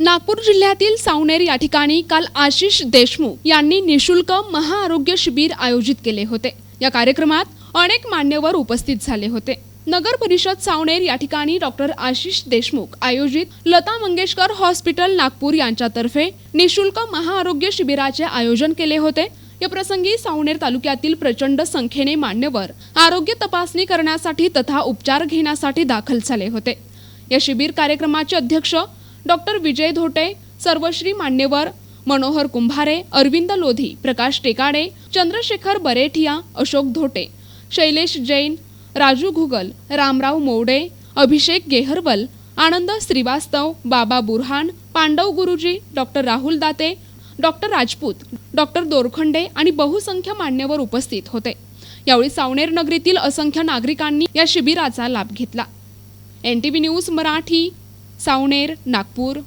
नागपूर जिल्ह्यातील सावनेर या ठिकाणी काल आशिष देशमुख यांनी निशुल्क महाआरोग्य शिबिर आयोजित केले होते. या कार्यक्रमात अनेक मान्यवर उपस्थित झाले होते. नगर परिषद सावनेर या ठिकाणी डॉक्टर आशिष देशमुख आयोजित लता मंगेशकर हॉस्पिटल नागपूर यांच्यातर्फे निशुल्क महाआरोग्य शिबिराचे आयोजन केले होते. या प्रसंगी सावनेर तालुक्यातील प्रचंड संख्येने मान्यवर आरोग्य तपासणी करण्यासाठी तथा उपचार घेण्यासाठी दाखल झाले होते. या शिबिर कार्यक्रमाचे अध्यक्ष डॉक्टर विजय धोटे सर्वश्री मान्यवर मनोहर कुंभारे अरविंद लोधी प्रकाश टेकाडे चंद्रशेखर बरेठिया अशोक धोटे शैलेश जैन राजू घुगल रामराव मोवडे अभिषेक गेहरवल आनंद Srivastava Baba Burhan Pandav Guruji doctor Rahul Date doctor Rajput doctor Dorkhande आणि बहुसंख्य मान्यवर उपस्थित होते. यावेळी सावनेर नगरीतील असंख्य नागरिकांनी या शिबिराचा लाभ घेतला. N T V news Marathi. Savner Nagpur